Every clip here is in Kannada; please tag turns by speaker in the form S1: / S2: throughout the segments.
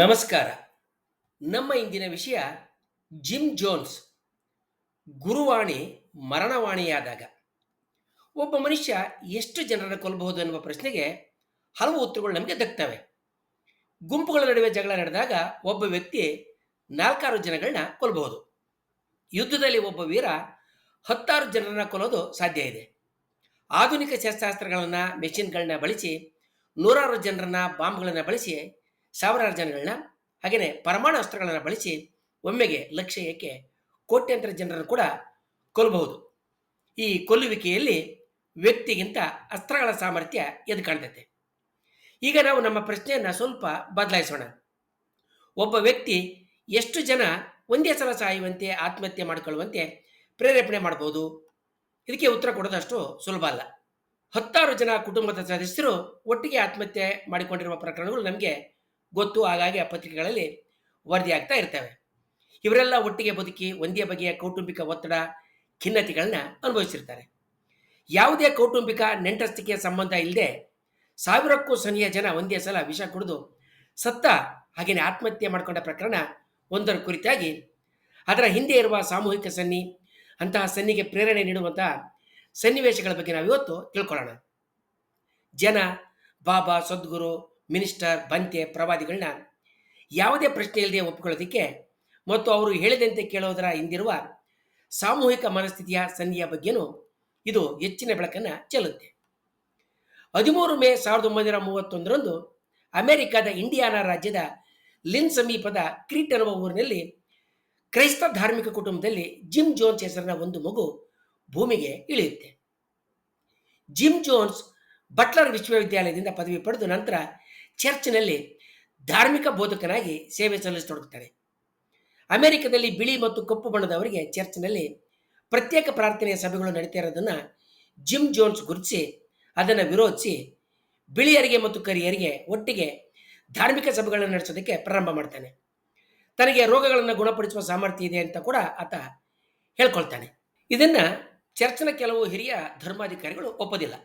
S1: ನಮಸ್ಕಾರ. ನಮ್ಮ ಇಂದಿನ ವಿಷಯ ಜಿಮ್ ಜೋನ್ಸ್. ಗುರುವಾಣಿ, ಮರಣವಾಣಿಯಾದಾಗ. ಒಬ್ಬ ಮನುಷ್ಯ ಎಷ್ಟು ಜನರನ್ನು ಕೊಲ್ಲಬಹುದು ಎನ್ನುವ ಪ್ರಶ್ನೆಗೆ ಹಲವು ಉತ್ತರಗಳು ನಮಗೆ ದಕ್ತವೆ. ಗುಂಪುಗಳ ನಡುವೆ ಜಗಳ ನಡೆದಾಗ ಒಬ್ಬ ವ್ಯಕ್ತಿ ನಾಲ್ಕಾರು ಜನಗಳನ್ನ ಕೊಲ್ಲಬಹುದು ಯುದ್ಧದಲ್ಲಿ ಒಬ್ಬ ವೀರ ಹತ್ತಾರು ಜನರನ್ನ ಕೊಲ್ಲೋದು ಸಾಧ್ಯ ಇದೆ. ಆಧುನಿಕ ಶಸ್ತ್ರಾಸ್ತ್ರಗಳನ್ನು, ಮೆಷಿನ್ಗಳನ್ನ ಬಳಸಿ ನೂರಾರು ಜನರನ್ನ ಬಾಂಬ್ಗಳನ್ನು ಬಳಸಿ ಸಾವಿರಾರು ಜನಗಳನ್ನ ಹಾಗೆಯೇ ಪರಮಾಣು ಅಸ್ತ್ರಗಳನ್ನು ಬಳಸಿ ಒಮ್ಮೆಗೆ ಲಕ್ಷ್ಯಕ್ಕೆ ಕೋಟ್ಯಂತರ ಜನರನ್ನು ಕೂಡ ಕೊಲ್ಲಬಹುದು ಈ ಕೊಲ್ಲುವಿಕೆಯಲ್ಲಿ ವ್ಯಕ್ತಿಗಿಂತ ಅಸ್ತ್ರಗಳ ಸಾಮರ್ಥ್ಯ ಎದ್ದು ಕಾಣ್ತೈತೆ. ಈಗ ನಾವು ನಮ್ಮ ಪ್ರಶ್ನೆಯನ್ನು ಸ್ವಲ್ಪ ಬದಲಾಯಿಸೋಣ. ಒಬ್ಬ ವ್ಯಕ್ತಿ ಎಷ್ಟು ಜನ ಒಂದೇ ಸಲ ಸಾಯುವಂತೆ, ಆತ್ಮಹತ್ಯೆ ಮಾಡಿಕೊಳ್ಳುವಂತೆ ಪ್ರೇರೇಪಣೆ ಮಾಡ್ಬೋದು? ಇದಕ್ಕೆ ಉತ್ತರ ಕೊಡೋದಷ್ಟು ಸುಲಭ ಅಲ್ಲ. ಹತ್ತಾರು ಜನ ಕುಟುಂಬದ ಸದಸ್ಯರು ಒಟ್ಟಿಗೆ ಆತ್ಮಹತ್ಯೆ ಮಾಡಿಕೊಂಡಿರುವ ಪ್ರಕರಣಗಳು ನಮಗೆ ಗೊತ್ತು ಹಾಗಾಗಿ ಆ ಪತ್ರಿಕೆಗಳಲ್ಲಿ ವರದಿಯಾಗ್ತಾ ಇರ್ತವೆ. ಇವರೆಲ್ಲ ಒಟ್ಟಿಗೆ ಬದುಕಿ ಒಂದೇ ಬಗೆಯ ಕೌಟುಂಬಿಕ ಒತ್ತಡ, ಖಿನ್ನತೆಗಳನ್ನ ಅನುಭವಿಸಿರ್ತಾರೆ. ಯಾವುದೇ ಕೌಟುಂಬಿಕ ನೆಂಟಸ್ತಿಕೆಯ ಸಂಬಂಧ ಇಲ್ಲದೆ ಸಾವಿರಕ್ಕೂ ಸನಿಯ ಜನ ಒಂದೇ ಸಲ ವಿಷ ಕುಡಿದು ಸತ್ತ ಹಾಗೆಯೇ ಆತ್ಮಹತ್ಯೆ ಮಾಡಿಕೊಂಡ ಪ್ರಕರಣ ಒಂದರ ಕುರಿತಾಗಿ ಅದರ ಹಿಂದೆ ಇರುವ ಸಾಮೂಹಿಕ ಸನ್ನಿ, ಅಂತಹ ಸನ್ನಿಗೆ ಪ್ರೇರಣೆ ನೀಡುವಂತಹ ಸನ್ನಿವೇಶಗಳ ಬಗ್ಗೆ ನಾವು ಇವತ್ತು ತಿಳ್ಕೊಳ್ಳೋಣ. ಜನ, ಬಾಬಾ, ಸದ್ಗುರು ಮಿನಿಸ್ಟರ್, ಬಂತೆ ಪ್ರವಾದಿಗಳನ್ನ ಯಾವುದೇ ಪ್ರಶ್ನೆ ಇಲ್ಲದೆ ಒಪ್ಪಿಕೊಳ್ಳೋದಕ್ಕೆ ಮತ್ತು ಅವರು ಹೇಳಿದಂತೆ ಕೇಳೋದರ ಹಿಂದಿರುವ ಸಾಮೂಹಿಕ ಮನಸ್ಥಿತಿಯ ಸಂಧಿಯ ಬಗ್ಗೆನೂ ಇದು ಹೆಚ್ಚಿನ ಬೆಳಕನ್ನು ಚೆಲ್ಲುತ್ತೆ. ಹದಿಮೂರು ಮೇ ಸಾವಿರದ ಒಂಬೈನೂರ ಮೂವತ್ತೊಂದರಂದು ಅಮೆರಿಕದ ಇಂಡಿಯಾನಾ ರಾಜ್ಯದ ಲಿನ್ ಸಮೀಪದ ಕ್ರೀಟ್ ಎನ್ನುವ ಊರಿನಲ್ಲಿ ಕ್ರೈಸ್ತ ಧಾರ್ಮಿಕ ಕುಟುಂಬದಲ್ಲಿ ಜಿಮ್ ಜೋನ್ಸ್ ಹೆಸರಿನ ಒಂದು ಮಗು ಭೂಮಿಗೆ ಇಳಿಯುತ್ತೆ. ಜಿಮ್ ಜೋನ್ಸ್ ಬಟ್ಲರ್ ವಿಶ್ವವಿದ್ಯಾಲಯದಿಂದ ಪದವಿ ಪಡೆದು ನಂತರ ಚರ್ಚ್ನಲ್ಲಿ ಧಾರ್ಮಿಕ ಬೋಧಕನಾಗಿ ಸೇವೆ ಸಲ್ಲಿಸತೊಡಗುತ್ತಾರೆ. ಅಮೆರಿಕದಲ್ಲಿ ಬಿಳಿ ಮತ್ತು ಕಪ್ಪು ಬಣ್ಣದವರಿಗೆ ಚರ್ಚ್ನಲ್ಲಿ ಪ್ರತ್ಯೇಕ ಪ್ರಾರ್ಥನೆಯ ಸಭೆಗಳು ನಡೀತಾ ಇರೋದನ್ನು ಜಿಮ್ ಜೋನ್ಸ್ ಗುರುತಿಸಿ, ಅದನ್ನು ವಿರೋಧಿಸಿ ಬಿಳಿಯರಿಗೆ ಮತ್ತು ಕರಿಯರಿಗೆ ಒಟ್ಟಿಗೆ ಧಾರ್ಮಿಕ ಸಭೆಗಳನ್ನು ನಡೆಸೋದಕ್ಕೆ ಪ್ರಾರಂಭ ಮಾಡ್ತಾನೆ. ತನಗೆ ರೋಗಗಳನ್ನು ಗುಣಪಡಿಸುವ ಸಾಮರ್ಥ್ಯ ಇದೆ ಅಂತ ಕೂಡ ಆತ ಹೇಳ್ಕೊಳ್ತಾನೆ. ಇದನ್ನ ಚರ್ಚ್ನ ಕೆಲವು ಹಿರಿಯ ಧರ್ಮಾಧಿಕಾರಿಗಳು ಒಪ್ಪೋದಿಲ್ಲ.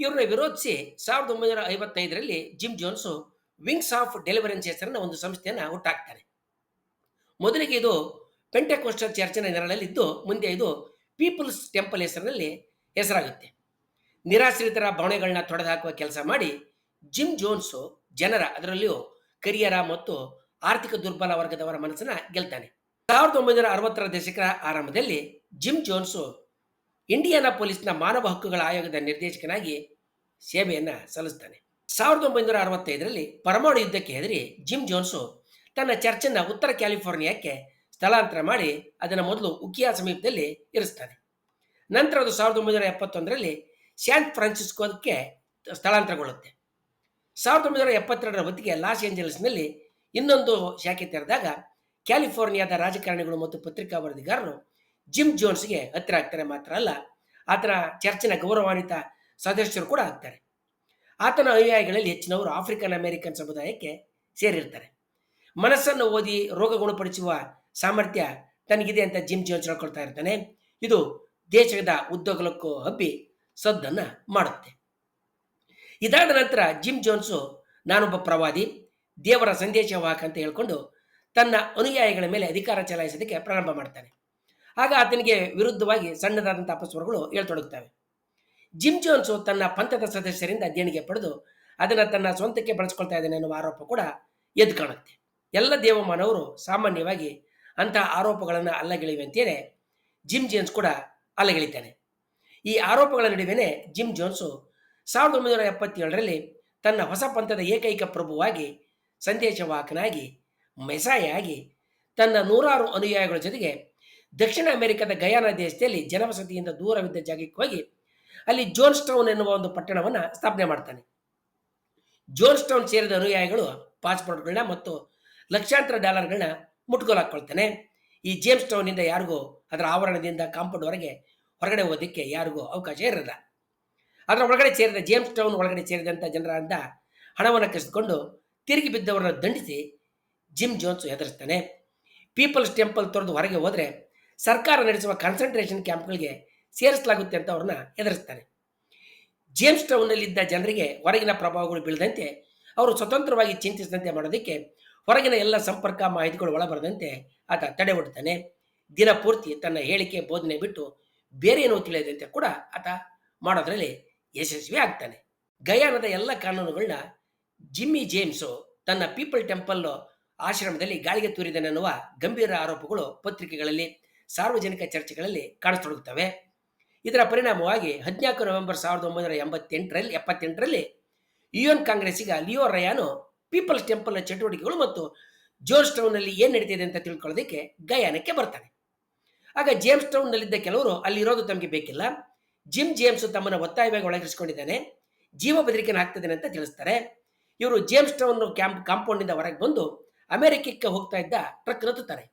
S1: ಇವ್ರನ್ನ ವಿರೋಧಿಸಿ ಸಾವಿರದ ಒಂಬೈನೂರ ಐವತ್ತೈದರಲ್ಲಿ Jim Jones wings of deliverance ಹೆಸರಿನ ಒಂದು ಸಂಸ್ಥೆಯನ್ನು ಹುಟ್ಟಾಕ್ತಾರೆ. ಮೊದಲಿಗೆ ಇದು ಪೆಂಟೆಕೋಸ್ಟಲ್ ಚರ್ಚಿನ ನೆರಳಲ್ಲಿದ್ದು, ಮುಂದೆ ಇದು ಪೀಪಲ್ಸ್ ಟೆಂಪಲ್ ಹೆಸರಿನಲ್ಲಿ ಹೆಸರಾಗುತ್ತೆ. ನಿರಾಶ್ರಿತರ ಭಾವನೆಗಳನ್ನ ತೊಡೆದುಹಾಕುವ ಕೆಲಸ ಮಾಡಿ ಜಿಮ್ ಜೋನ್ಸು ಜನರ, ಅದರಲ್ಲಿಯೂ ಕರಿಯರ ಮತ್ತು ಆರ್ಥಿಕ ದುರ್ಬಲ ವರ್ಗದವರ ಮನಸ್ಸನ್ನ ಗೆಲ್ತಾನೆ. ಸಾವಿರದ ಒಂಬೈನೂರ ಅರವತ್ತರ ದಶಕದ ಆರಂಭದಲ್ಲಿ ಜಿಮ್ ಜೋನ್ಸು ಇಂಡಿಯಾನಾ ಪೊಲೀಸ್ನ ಮಾನವ ಹಕ್ಕುಗಳ ಆಯೋಗದ ನಿರ್ದೇಶಕನಾಗಿ ಸೇವೆಯನ್ನು ಸಲ್ಲಿಸ್ತಾನೆ. ಸಾವಿರದ ಒಂಬೈನೂರ ಅರವತ್ತೈದರಲ್ಲಿ ಪರಮಾಣು ಯುದ್ಧಕ್ಕೆ ಹೆದರಿ ಜಿಮ್ ಜೋನ್ಸು ತನ್ನ ಚರ್ಚನ್ನು ಉತ್ತರ ಕ್ಯಾಲಿಫೋರ್ನಿಯಾಕ್ಕೆ ಸ್ಥಳಾಂತರ ಮಾಡಿ ಅದನ್ನು ಮೊದಲು ಉಕಿಯಾ ಸಮೀಪದಲ್ಲಿ ಇರಿಸ್ತಾನೆ. ನಂತರ ಅದು ಸಾವಿರದ ಒಂಬೈನೂರ ಎಪ್ಪತ್ತೊಂದರಲ್ಲಿ ಸ್ಯಾನ್ ಫ್ರಾನ್ಸಿಸ್ಕೋಕ್ಕೆ ಸ್ಥಳಾಂತರಗೊಳ್ಳುತ್ತೆ. ಸಾವಿರದ ಒಂಬೈನೂರ ಎಪ್ಪತ್ತೆರಡರ ಹೊತ್ತಿಗೆ ಲಾಸ್ ಏಂಜಲಸ್ನಲ್ಲಿ ಇನ್ನೊಂದು ಶಾಖೆ ತೆರೆದಾಗ ಕ್ಯಾಲಿಫೋರ್ನಿಯಾದ ರಾಜಕಾರಣಿಗಳು ಮತ್ತು ಪತ್ರಿಕಾ ವರದಿಗಾರರು ಜಿಮ್ ಜೋನ್ಸ್ಗೆ ಹತ್ತಿರ ಆಗ್ತಾರೆ ಮಾತ್ರ ಅಲ್ಲ? ಆತನ ಚರ್ಚಿನ ಗೌರವಾನ್ವಿತ ಸದಸ್ಯರು ಕೂಡ ಆಗ್ತಾರೆ. ಆತನ ಅನುಯಾಯಿಗಳಲ್ಲಿ ಹೆಚ್ಚಿನವರು ಆಫ್ರಿಕನ್ ಅಮೆರಿಕನ್ ಸಮುದಾಯಕ್ಕೆ ಸೇರಿರ್ತಾರೆ. ಮನಸ್ಸನ್ನು ಓದಿ ರೋಗ ಗುಣಪಡಿಸುವ ಸಾಮರ್ಥ್ಯ ತನಗಿದೆ ಅಂತ ಜಿಮ್ ಜೋನ್ಸ್ ಹೇಳ್ಕೊಳ್ತಾ ಇರ್ತಾನೆ. ಇದು ದೇಶದ ಉದ್ಯೋಗಕ್ಕೂ ಹಬ್ಬಿ ಸದ್ದನ್ನು ಮಾಡುತ್ತೆ. ಇದಾದ ನಂತರ ಜಿಮ್ ಜೋನ್ಸು ನಾನೊಬ್ಬ ಪ್ರವಾದಿ, ದೇವರ ಸಂದೇಶವಾಹಕ ಅಂತ ಹೇಳ್ಕೊಂಡು ತನ್ನ ಅನುಯಾಯಿಗಳ ಮೇಲೆ ಅಧಿಕಾರ ಚಲಾಯಿಸೋದಕ್ಕೆ ಪ್ರಾರಂಭ ಮಾಡ್ತಾನೆ. ಆಗ ಆತನಿಗೆ ವಿರುದ್ಧವಾಗಿ ಸಣ್ಣದಾದಂಥ ಅಪಸ್ವರಗಳು ಹೇಳ್ತೊಡಗುತ್ತವೆ. ಜಿಮ್ ಜೋನ್ಸು ತನ್ನ ಪಂಥದ ಸದಸ್ಯರಿಂದ ದೇಣಿಗೆ ಪಡೆದು ಅದನ್ನು ತನ್ನ ಸ್ವಂತಕ್ಕೆ ಬಳಸ್ಕೊಳ್ತಾ ಇದ್ದಾನೆ ಎನ್ನುವ ಆರೋಪ ಕೂಡ ಎದ್ದು ಕಾಣುತ್ತೆ. ಎಲ್ಲ ದೇವಮಾನವರು ಸಾಮಾನ್ಯವಾಗಿ ಅಂತಹ ಆರೋಪಗಳನ್ನು ಅಂತೇಳಿ ಜಿಮ್ ಜೋನ್ಸ್ ಕೂಡ ಅಲ್ಲಗೆಳಿತಾನೆ. ಈ ಆರೋಪಗಳ ನಡುವೆನೇ ಜಿಮ್ ಜೋನ್ಸು ಸಾವಿರದ ಒಂಬೈನೂರ ಎಪ್ಪತ್ತೇಳರಲ್ಲಿ ತನ್ನ ಹೊಸ ಪಂಥದ ಏಕೈಕ ಪ್ರಭುವಾಗಿ, ಸಂದೇಶವಾಹಕನಾಗಿ ಮೆಸಾಯಾಗಿ ತನ್ನ ನೂರಾರು ಅನುಯಾಯಿಗಳ ಜೊತೆಗೆ ದಕ್ಷಿಣ ಅಮೆರಿಕದ ಗಯಾನ ದೇಶದಲ್ಲಿ ಜನವಸತಿಯಿಂದ ದೂರವಿದ್ದ ಜಾಗಕ್ಕೆ ಹೋಗಿ ಅಲ್ಲಿ ಜೋನ್ಸ್ ಟೌನ್ ಎನ್ನುವ ಒಂದು ಪಟ್ಟಣವನ್ನು ಸ್ಥಾಪನೆ ಮಾಡ್ತಾನೆ. ಜೋನ್ಸ್ ಟೌನ್ ಸೇರಿದ ಅನುಯಾಯಿಗಳು ಪಾಸ್ಪೋರ್ಟ್ಗಳನ್ನ ಮತ್ತು ಲಕ್ಷಾಂತರ ಡಾಲರ್ಗಳನ್ನ ಮುಟ್ಗೋಲು ಹಾಕ್ಕೊಳ್ತಾನೆ ಈ ಜೇಮ್ಸ್ ಟೌನಿಂದ ಯಾರಿಗೂ ಅದರ ಆವರಣದಿಂದ ಕಾಂಪೌಂಡ್ವರೆಗೆ ಹೊರಗಡೆ ಹೋಗೋದಕ್ಕೆ ಯಾರಿಗೂ ಅವಕಾಶ ಇರಲ್ಲ. ಅದರ ಒಳಗಡೆ ಸೇರಿದ ಜೇಮ್ಸ್ ಟೌನ್ ಒಳಗಡೆ ಸೇರಿದಂಥ ಜನರಿಂದ ಹಣವನ್ನು ಕಸಿದುಕೊಂಡು ತಿರುಗಿ ಬಿದ್ದವರನ್ನು ದಂಡಿಸಿ ಜಿಮ್ ಜೋನ್ಸ್ ಹೆದರಿಸ್ತಾನೆ ಪೀಪಲ್ಸ್ ಟೆಂಪಲ್ ತೊರೆದು ಹೊರಗೆ ಹೋದರೆ ಸರ್ಕಾರ ನಡೆಸುವ ಕಾನ್ಸಂಟ್ರೇಷನ್ ಕ್ಯಾಂಪ್ಗಳಿಗೆ ಸೇರಿಸಲಾಗುತ್ತೆ ಅಂತ ಅವ್ರನ್ನ ಹೆದರಿಸ್ತಾನೆ ಜೇಮ್ಸ್ ಟೌನ್ನಲ್ಲಿದ್ದ ಜನರಿಗೆ ಹೊರಗಿನ ಪ್ರಭಾವಗಳು ಬೀಳದಂತೆ, ಅವರು ಸ್ವತಂತ್ರವಾಗಿ ಚಿಂತಿಸಿದಂತೆ ಮಾಡೋದಕ್ಕೆ ಹೊರಗಿನ ಎಲ್ಲ ಸಂಪರ್ಕ ಮಾಹಿತಿಗಳು ಒಳಬರದಂತೆ ಆತ ತಡೆ ಹೊಡ್ತಾನೆ ದಿನಪೂರ್ತಿ ತನ್ನ ಹೇಳಿಕೆ ಬೋಧನೆ ಬಿಟ್ಟು ಬೇರೆ ಏನೋ ತಿಳಿಯದಂತೆ ಕೂಡ ಆತ ಮಾಡೋದ್ರಲ್ಲಿ ಯಶಸ್ವಿ ಆಗ್ತಾನೆ. ಗಯಾನದ ಎಲ್ಲ ಕಾನೂನುಗಳನ್ನ ಜಿಮ್ಮಿ ಜೇಮ್ಸು ತನ್ನ ಪೀಪಲ್ ಟೆಂಪಲ್ ಆಶ್ರಮದಲ್ಲಿ ಗಾಳಿಗೆ ತೂರಿದನೆನ್ನುವ ಗಂಭೀರ ಆರೋಪಗಳು ಪತ್ರಿಕೆಗಳಲ್ಲಿ ಸಾರ್ವಜನಿಕ ಚರ್ಚೆಗಳಲ್ಲಿ ಕಾಣಿಸ್ತೊಡಗುತ್ತವೆ ಇದರ ಪರಿಣಾಮವಾಗಿ ಹದಿನಾಲ್ಕು ನವೆಂಬರ್ ಸಾವಿರದ ಒಂಬೈನೂರ ಎಂಬತ್ತೆಂಟರಲ್ಲಿ, ಎಪ್ಪತ್ತೆಂಟರಲ್ಲಿ ಯು ಎನ್ ಕಾಂಗ್ರೆಸ್ಸಿಗ ಲಿಯೋ ರಯಾನು ಪೀಪಲ್ಸ್ ಟೆಂಪಲ್ನ ಚಟುವಟಿಕೆಗಳು ಮತ್ತು ಜೋರ್ಜ್ ಟೌನ್ನಲ್ಲಿ ಏನು ನಡೀತಿದೆ ಅಂತ ತಿಳ್ಕೊಳ್ಳೋದಕ್ಕೆ ಗಯಾನಕ್ಕೆ ಬರ್ತಾನೆ ಆಗ ಜೇಮ್ಸ್ ಟೌನ್ನಲ್ಲಿದ್ದ ಕೆಲವರು ಅಲ್ಲಿರೋದು ತಮಗೆ ಬೇಕಿಲ್ಲ. ಜಿಮ್ ಜೇಮ್ಸ್ ತಮ್ಮನ್ನು ಒತ್ತಾಯವಾಗಿ ಒಳಗಿಸ್ಕೊಂಡಿದ್ದಾನೆ ಜೀವ ಬೆದರಿಕೆಯನ್ನು ಹಾಕ್ತಿದ್ದಾನೆ ಅಂತ ತಿಳಿಸ್ತಾರೆ. ಇವರು ಜೇಮ್ಸ್ ಟೌನ್ ಕ್ಯಾಂಪ್ ಕಾಂಪೌಂಡಿಂದ ಹೊರಗೆ ಬಂದು ಅಮೆರಿಕಕ್ಕೆ ಹೋಗ್ತಾ ಇದ್ದ ಟ್ರಕ್ ಹತ್ತುತ್ತಾರೆ.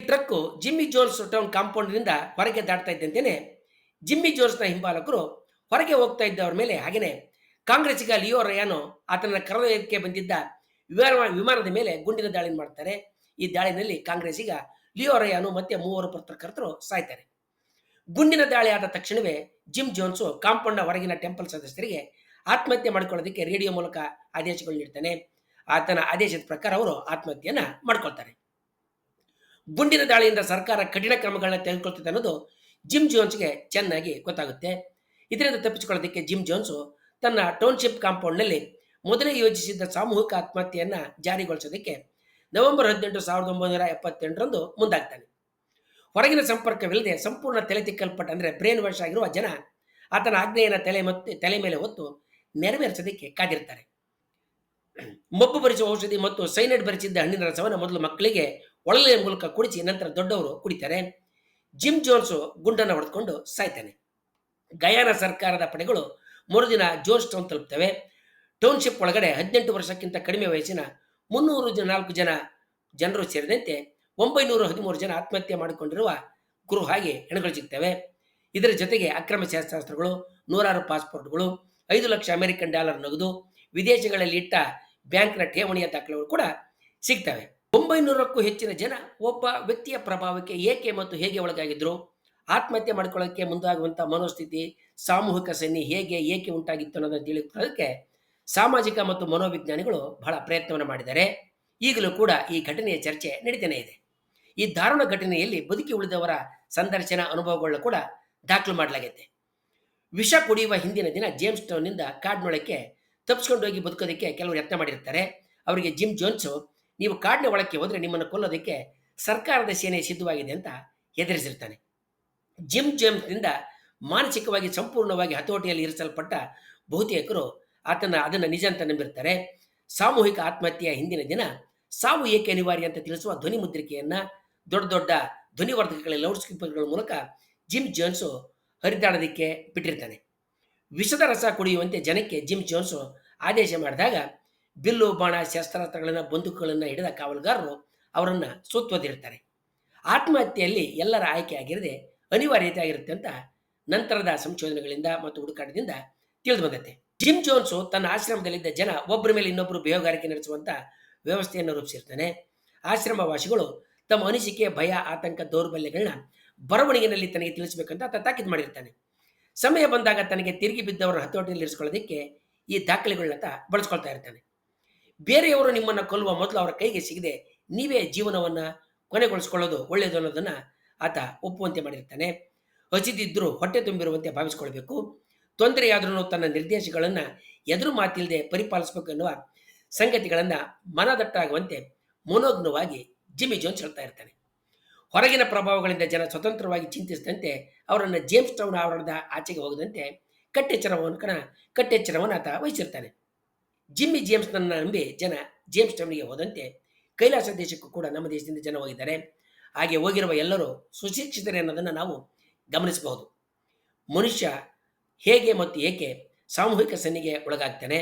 S1: ಈ ಟ್ರಕ್ಕು ಜಿಮ್ಮಿ ಜೋನ್ಸ್ ಟೌನ್ ಕಾಂಪೌಂಡ್ನಿಂದ ಹೊರಗೆ ದಾಟ್ತಾ ಇದ್ದಂತೆಯೇ ಜಿಮ್ಮಿ ಜೋನ್ಸ್ನ ಹಿಂಬಾಲಕರು ಹೊರಗೆ ಹೋಗ್ತಾ ಇದ್ದವ್ರ ಮೇಲೆ ಹಾಗೆಯೇ ಕಾಂಗ್ರೆಸ್ಸಿಗ ಲಿಯೋ ರಯಾನು ಆತನ ಕರೆದೊಯ್ಯಕ್ಕೆ ಬಂದಿದ್ದ ವಿಮಾನ, ವಿಮಾನದ ಮೇಲೆ ಗುಂಡಿನ ದಾಳಿ ಮಾಡ್ತಾರೆ. ಈ ದಾಳಿನಲ್ಲಿ ಕಾಂಗ್ರೆಸ್ಸಿಗ ಲಿಯೋ ರಯಾನು ಮತ್ತೆ ಮೂವರು ಪತ್ರಕರ್ತರು ಸಾಯ್ತಾರೆ. ಗುಂಡಿನ ದಾಳಿ ಆದ ತಕ್ಷಣವೇ ಜಿಮ್ ಜೋನ್ಸು ಕಾಂಪೌಂಡ್ನ ಹೊರಗಿನ ಟೆಂಪಲ್ ಸದಸ್ಯರಿಗೆ ಆತ್ಮಹತ್ಯೆ ಮಾಡ್ಕೊಳ್ಳೋದಕ್ಕೆ ರೇಡಿಯೋ ಮೂಲಕ ಆದೇಶಗಳು ನೀಡ್ತಾನೆ. ಆತನ ಆದೇಶದ ಪ್ರಕಾರ ಅವರು ಆತ್ಮಹತ್ಯೆಯನ್ನ ಮಾಡ್ಕೊಳ್ತಾರೆ. ಗುಂಡಿನ ದಾಳಿಯಿಂದ ಸರ್ಕಾರ ಕಠಿಣ ಕ್ರಮಗಳನ್ನ ತೆಗೆದುಕೊಳ್ತಿದೆ ಅನ್ನೋದು ಜಿಮ್ ಜೋನ್ಸ್ಗೆ ಚೆನ್ನಾಗಿ ಗೊತ್ತಾಗುತ್ತೆ. ಇದರಿಂದ ತಪ್ಪಿಸಿಕೊಳ್ಳೋದಕ್ಕೆ ಜಿಮ್ ಜೋನ್ಸು ತನ್ನ ಟೌನ್ಶಿಪ್ ಕಾಂಪೌಂಡ್ನಲ್ಲಿ ಮೊದಲೇ ಯೋಜಿಸಿದ್ದ ಸಾಮೂಹಿಕ ಆತ್ಮಹತ್ಯೆಯನ್ನ ಜಾರಿಗೊಳಿಸೋದಕ್ಕೆ ನವೆಂಬರ್ ಹದಿನೆಂಟು ಸಾವಿರದ ಒಂಬೈನೂರ ಎಪ್ಪತ್ತೆಂಟರಂದು ಮುಂದಾಗ್ತಾನೆ. ಹೊರಗಿನ ಸಂಪರ್ಕವಿಲ್ಲದೆ ಸಂಪೂರ್ಣ ತಲೆ ತಿಕ್ಕಲ್ಪಟ್ಟ ಅಂದರೆ ಬ್ರೇನ್ ವಾಶ್ ಆಗಿರುವ ಜನ ಆತನ ಆಜ್ಞೆಯನ್ನು ತಲೆ ಮತ್ತೆ ತಲೆ ಮೇಲೆ ಹೊತ್ತು ನೆರವೇರಿಸೋದಕ್ಕೆ ಕಾದಿರ್ತಾರೆ. ಮಬ್ಬು ಭರಿಸುವ ಔಷಧಿ ಮತ್ತು ಸೈನೈಡ್ ಭರಿಸಿದ್ದ ಹಣ್ಣಿನ ರಸವನ್ನು ಮೊದಲು ಮಕ್ಕಳಿಗೆ ಒಳಲೆಯ ಮೂಲಕ ಕುಡಿಸಿ ನಂತರ ದೊಡ್ಡವರು ಕುಡಿತಾರೆ. ಜಿಮ್ ಜೋನ್ಸು ಗುಂಡನ್ನು ಹೊಡೆದುಕೊಂಡು ಸಾಯ್ತಾನೆ. ಗಯಾನ ಸರ್ಕಾರದ ಪಡೆಗಳು ಮರುದಿನ ಜೋನ್ಸ್ ಟೌನ್ ತಲುಪ್ತವೆ. ಟೌನ್ಶಿಪ್ ಒಳಗಡೆ ಹದಿನೆಂಟು ವರ್ಷಕ್ಕಿಂತ ಕಡಿಮೆ ವಯಸ್ಸಿನ ಮುನ್ನೂರು ಜನ ನಾಲ್ಕು ಜನ ಜನರು ಸೇರಿದಂತೆ ಒಂಬೈನೂರ ಹದಿಮೂರು ಜನ ಆತ್ಮಹತ್ಯೆ ಮಾಡಿಕೊಂಡಿರುವ ಗುರು ಹಾಗೆ ಹೆಣಗಳು ಸಿಗ್ತವೆ ಇದರ ಜೊತೆಗೆ ಅಕ್ರಮ ಶಸ್ತ್ರಾಸ್ತ್ರಗಳು, ನೂರಾರು ಪಾಸ್ಪೋರ್ಟ್ಗಳು, ಐದು ಲಕ್ಷ ಅಮೆರಿಕನ್ ಡಾಲರ್ ನಗದು, ವಿದೇಶಗಳಲ್ಲಿ ಇಟ್ಟ ಬ್ಯಾಂಕ್ನ ಠೇವಣಿಯ ದಾಖಲೆಗಳು ಕೂಡ ಸಿಗ್ತವೆ. ಒಂಬೈನೂರಕ್ಕೂ ಹೆಚ್ಚಿನ ಜನ ಒಬ್ಬ ವ್ಯಕ್ತಿಯ ಪ್ರಭಾವಕ್ಕೆ ಏಕೆ ಮತ್ತು ಹೇಗೆ ಒಳಗಾಗಿದ್ರು? ಆತ್ಮಹತ್ಯೆ ಮಾಡ್ಕೊಳ್ಳೋಕ್ಕೆ ಮುಂದಾಗುವಂಥ ಮನೋಸ್ಥಿತಿ, ಸಾಮೂಹಿಕ ಸನ್ನಿ ಹೇಗೆ, ಏಕೆ ಉಂಟಾಗಿತ್ತು ಅನ್ನೋದನ್ನು ತಿಳಿದುಕೊಳ್ಳೋದಕ್ಕೆ ಸಾಮಾಜಿಕ ಮತ್ತು ಮನೋವಿಜ್ಞಾನಿಗಳು ಬಹಳ ಪ್ರಯತ್ನವನ್ನು ಮಾಡಿದ್ದಾರೆ. ಈಗಲೂ ಕೂಡ ಈ ಘಟನೆಯ ಚರ್ಚೆ ನಡೀತಾನೆ ಇದೆ. ಈ ದಾರುಣ ಘಟನೆಯಲ್ಲಿ ಬದುಕಿ ಉಳಿದವರ ಸಂದರ್ಶನ ಅನುಭವಗಳನ್ನ ಕೂಡ ದಾಖಲು ಮಾಡಲಾಗಿದೆ ವಿಷ ಕುಡಿಯುವ ಹಿಂದಿನ ದಿನ ಜೇಮ್ಸ್ ಟೌನ್ನಿಂದ ಕಾಡ್ನೊಳಕ್ಕೆ ತಪ್ಪಿಸ್ಕೊಂಡು ಹೋಗಿ ಬದುಕೋದಕ್ಕೆ ಕೆಲವರು ಯತ್ನ ಮಾಡಿರ್ತಾರೆ. ಅವರಿಗೆ ಜಿಮ್ ಜೋನ್ಸು ನೀವು ಕಾಡಿನ ಒಳಕ್ಕೆ ಹೋದರೆ ನಿಮ್ಮನ್ನು ಕೊಲ್ಲೋದಕ್ಕೆ ಸರ್ಕಾರದ ಸೇನೆ ಸಿದ್ಧವಾಗಿದೆ ಅಂತ ಹೆದರಿಸಿರ್ತಾನೆ. ಜಿಮ್ ಜೇಮ್ಸ್ನಿಂದ ಮಾನಸಿಕವಾಗಿ ಸಂಪೂರ್ಣವಾಗಿ ಹತೋಟಿಯಲ್ಲಿ ಇರಿಸಲ್ಪಟ್ಟ ಬಹುತೇಕರು ಆತನ ಅದನ್ನು ನಿಜ ಅಂತ ನಂಬಿರ್ತಾರೆ. ಸಾಮೂಹಿಕ ಆತ್ಮಹತ್ಯೆಯ ಹಿಂದಿನ ದಿನ ಸಾವು ಏಕೆ ಅನಿವಾರ್ಯ ಅಂತ ತಿಳಿಸುವ ಧ್ವನಿ ಮುದ್ರಿಕೆಯನ್ನ ದೊಡ್ಡ ದೊಡ್ಡ ಧ್ವನಿವರ್ಧಕಗಳ ಲೌಡ್ ಸ್ಪೀಕರ್ಗಳ ಮೂಲಕ ಜಿಮ್ ಜೋನ್ಸು ಹರಿದಾಡೋದಕ್ಕೆ ಬಿಟ್ಟಿರ್ತಾನೆ. ವಿಷದ ರಸ ಕುಡಿಯುವಂತೆ ಜನಕ್ಕೆ ಜಿಮ್ ಜೋನ್ಸು ಆದೇಶ ಮಾಡಿದಾಗ ಬಿಲ್ಲು, ಬಾಣ, ಶಸ್ತ್ರಾಸ್ತ್ರಗಳನ್ನು, ಬಂದೂಕುಗಳನ್ನು ಹಿಡಿದ ಕಾವಲುಗಾರರು ಅವರನ್ನು ಸುತ್ತುವುದಿರ್ತಾರೆ ಆತ್ಮಹತ್ಯೆಯಲ್ಲಿ ಎಲ್ಲರ ಆಯ್ಕೆ ಆಗಿರದೆ ಅನಿವಾರ್ಯತೆ ಆಗಿರುತ್ತೆ ಅಂತ ನಂತರದ ಸಂಶೋಧನೆಗಳಿಂದ ಮತ್ತು ಹುಡುಕಾಟದಿಂದ ತಿಳಿದು ಬಂದತೆ ಜಿಮ್ ಜೋನ್ಸು ತನ್ನ ಆಶ್ರಮದಲ್ಲಿದ್ದ ಜನ ಒಬ್ಬರ ಮೇಲೆ ಇನ್ನೊಬ್ಬರು ಬೇಹುಗಾರಿಕೆ ನಡೆಸುವಂತ ವ್ಯವಸ್ಥೆಯನ್ನು ರೂಪಿಸಿರ್ತಾನೆ. ಆಶ್ರಮವಾಸಿಗಳು ತಮ್ಮ ಅನಿಸಿಕೆ, ಭಯ, ಆತಂಕ ದೌರ್ಬಲ್ಯಗಳನ್ನ ಬರವಣಿಗೆನಲ್ಲಿ ತನಗೆ ತಿಳಿಸಬೇಕಂತ ಆತ ತಾಕೀದು ಮಾಡಿರ್ತಾನೆ. ಸಮಯ ಬಂದಾಗ ತನಗೆ ತಿರುಗಿ ಬಿದ್ದವರ ಹತೋಟಿಯಲ್ಲಿ ಇರಿಸ್ಕೊಳ್ಳೋದಕ್ಕೆ ಈ ದಾಖಲೆಗಳನ್ನ ಬಳಸ್ಕೊಳ್ತಾ ಇರ್ತಾನೆ. ಬೇರೆಯವರು ನಿಮ್ಮನ್ನು ಕೊಲ್ಲುವ ಮೊದಲು ಅವರ ಕೈಗೆ ಸಿಗದೆ ನೀವೇ ಜೀವನವನ್ನು ಕೊನೆಗೊಳಿಸ್ಕೊಳ್ಳೋದು ಒಳ್ಳೆಯದು ಅನ್ನೋದನ್ನು ಆತ ಒಪ್ಪುವಂತೆ ಮಾಡಿರ್ತಾನೆ. ಹಸಿದಿದ್ದರೂ ಹೊಟ್ಟೆ ತುಂಬಿರುವಂತೆ ಭಾವಿಸ್ಕೊಳ್ಬೇಕು. ತೊಂದರೆಯಾದ್ರೂ ತನ್ನ ನಿರ್ದೇಶಗಳನ್ನು ಎದುರು ಮಾತಿಲ್ಲದೆ ಪರಿಪಾಲಿಸಬೇಕು ಎನ್ನುವ ಸಂಗತಿಗಳನ್ನು ಮನದಟ್ಟಾಗುವಂತೆ ಮನೋಜ್ಞವಾಗಿ ಜಿಮ್ಮಿ ಜೋನ್ಸ್ ಹೇಳ್ತಾ ಇರ್ತಾನೆ. ಹೊರಗಿನ ಪ್ರಭಾವಗಳಿಂದ ಜನ ಸ್ವತಂತ್ರವಾಗಿ ಚಿಂತಿಸಿದಂತೆ ಅವರನ್ನು ಜೇಮ್ಸ್ ಟೌನ್ ಆವರಣದ ಆಚೆಗೆ ಹೋಗದಂತೆ ಕಟ್ಟೆಚ್ಚರವನ್ನು ಕಣ ಕಟ್ಟೆಚ್ಚರವನ್ನು ಆತ ವಹಿಸಿರ್ತಾನೆ. ಜಿಮ್ಮಿ ಜೇಮ್ಸ್ನನ್ನು ನಂಬಿ ಜನ ಜೇಮ್ಸ್ ಟೌನ್ಗೆ ಹೋದಂತೆ ಕೈಲಾಸ ದೇಶಕ್ಕೂ ಕೂಡ ನಮ್ಮ ದೇಶದಿಂದ ಜನ ಹೋಗಿದ್ದಾರೆ. ಹಾಗೆ ಹೋಗಿರುವ ಎಲ್ಲರೂ ಸುಶಿಕ್ಷಿತರೆ ಅನ್ನೋದನ್ನು ನಾವು ಗಮನಿಸಬಹುದು. ಮನುಷ್ಯ ಹೇಗೆ ಮತ್ತು ಏಕೆ ಸಾಮೂಹಿಕ ಸನ್ನಿಗೆ ಒಳಗಾಗ್ತಾನೆ?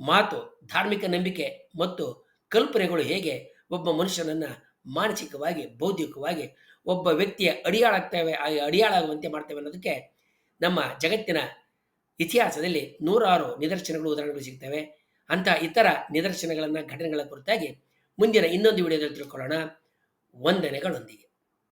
S1: ಮಾತು, ಧಾರ್ಮಿಕ ನಂಬಿಕೆ ಮತ್ತು ಕಲ್ಪನೆಗಳು ಹೇಗೆ ಒಬ್ಬ ಮನುಷ್ಯನನ್ನು ಮಾನಸಿಕವಾಗಿ, ಬೌದ್ಧಿಕವಾಗಿ ಒಬ್ಬ ವ್ಯಕ್ತಿಯ ಅಡಿಯಾಳಾಗ್ತವೆ ಹಾಗೆ ಅಡಿಯಾಳಾಗುವಂತೆ ಮಾಡ್ತೇವೆ ಅನ್ನೋದಕ್ಕೆ ನಮ್ಮ ಜಗತ್ತಿನ ಇತಿಹಾಸದಲ್ಲಿ ನೂರಾರು ನಿದರ್ಶನಗಳು, ಉದಾಹರಣೆಗಳು ಸಿಗ್ತವೆ. ಅಂತಹ ಇತರ ನಿದರ್ಶನಗಳನ್ನು ಘಟನೆಗಳ ಕುರಿತಾಗಿ ಮುಂದಿನ ಇನ್ನೊಂದು ವಿಡಿಯೋದಲ್ಲಿ ತಿಳ್ಕೊಳ್ಳೋಣ. ವಂದನೆಗಳೊಂದಿಗೆ.